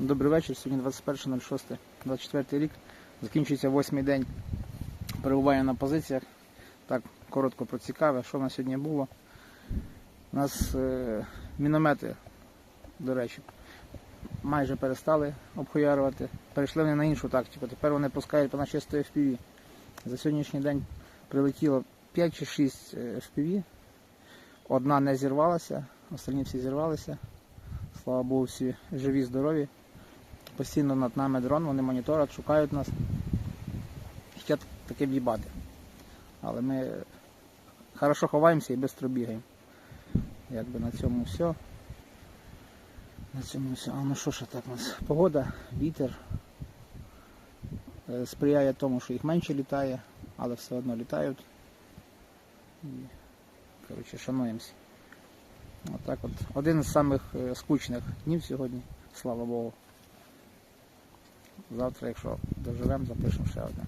Добрий вечір. Сьогодні 21.06.24 рік. Закінчується восьмий день перебування на позиціях. Так, коротко про цікаве, що в нас сьогодні було. У нас е, міномети, до речі, майже перестали обхуярувати. Перейшли вони на іншу тактику. Тепер вони пускають по на чисто FPV. За сьогоднішній день прилетіло 5 чи 6 е, FPV. Одна не зірвалася, остальні всі зірвалися. Слава Богу, всі живі, здорові. Постійно над нами дрон, вони моніторять, шукають нас. Хотять таке в'їбати. Але ми хорошо ховаємося і швидко бігаємо. Якби на цьому все. На цьому все. А ну що ж так у нас? Погода, вітер. Е, Сприяє тому, що їх менше літає, але все одно літають. Коротше, шануємося. Отак от. Один з самих е, скучних днів сьогодні, слава Богу. Завтра, якщо доживемо, запишемо ще одне.